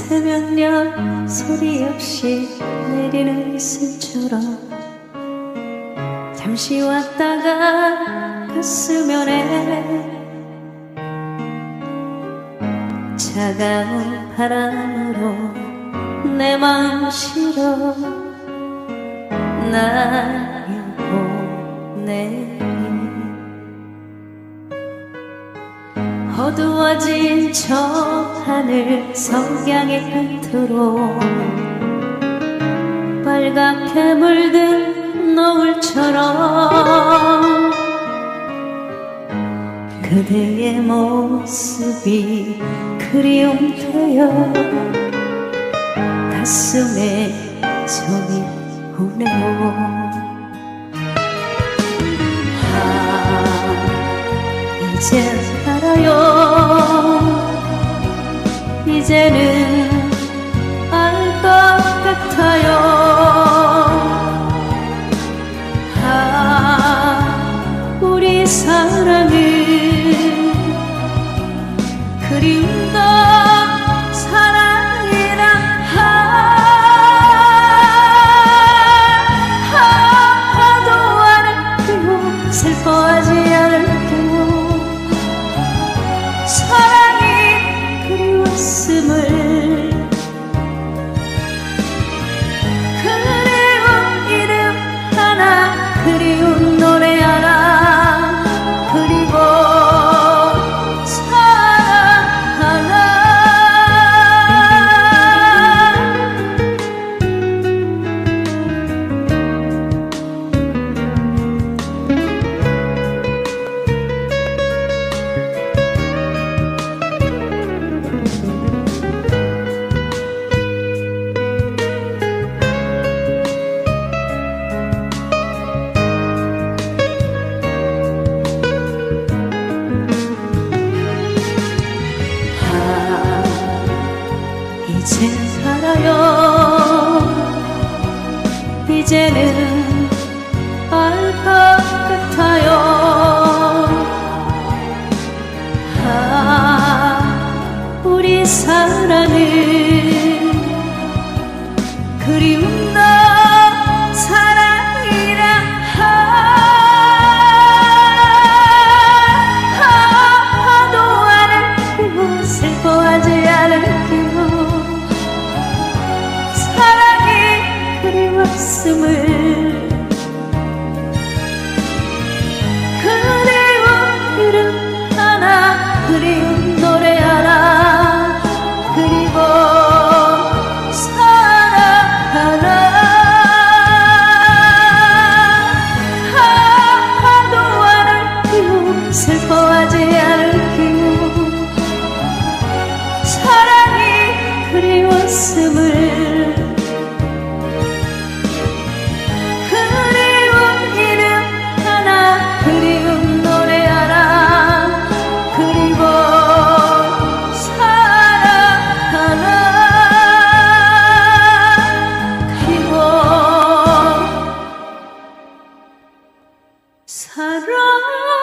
하여 소리 없이 내리는 이슬처럼 잠시 왔다가 가스면에 차가운 바람으로 내 마음 실어 나를 보내 어두워진 저 하늘 석양의 끝으로 빨갛게 물든 노을처럼 그대의 모습이 그리움 되어 가슴에 정이 오네요. 아 이제 이제는 알 것 같아요. 아 우리 사랑은 이제 알아요. 이제는 그리웠음을 그리운 이름 하나 그리운 사랑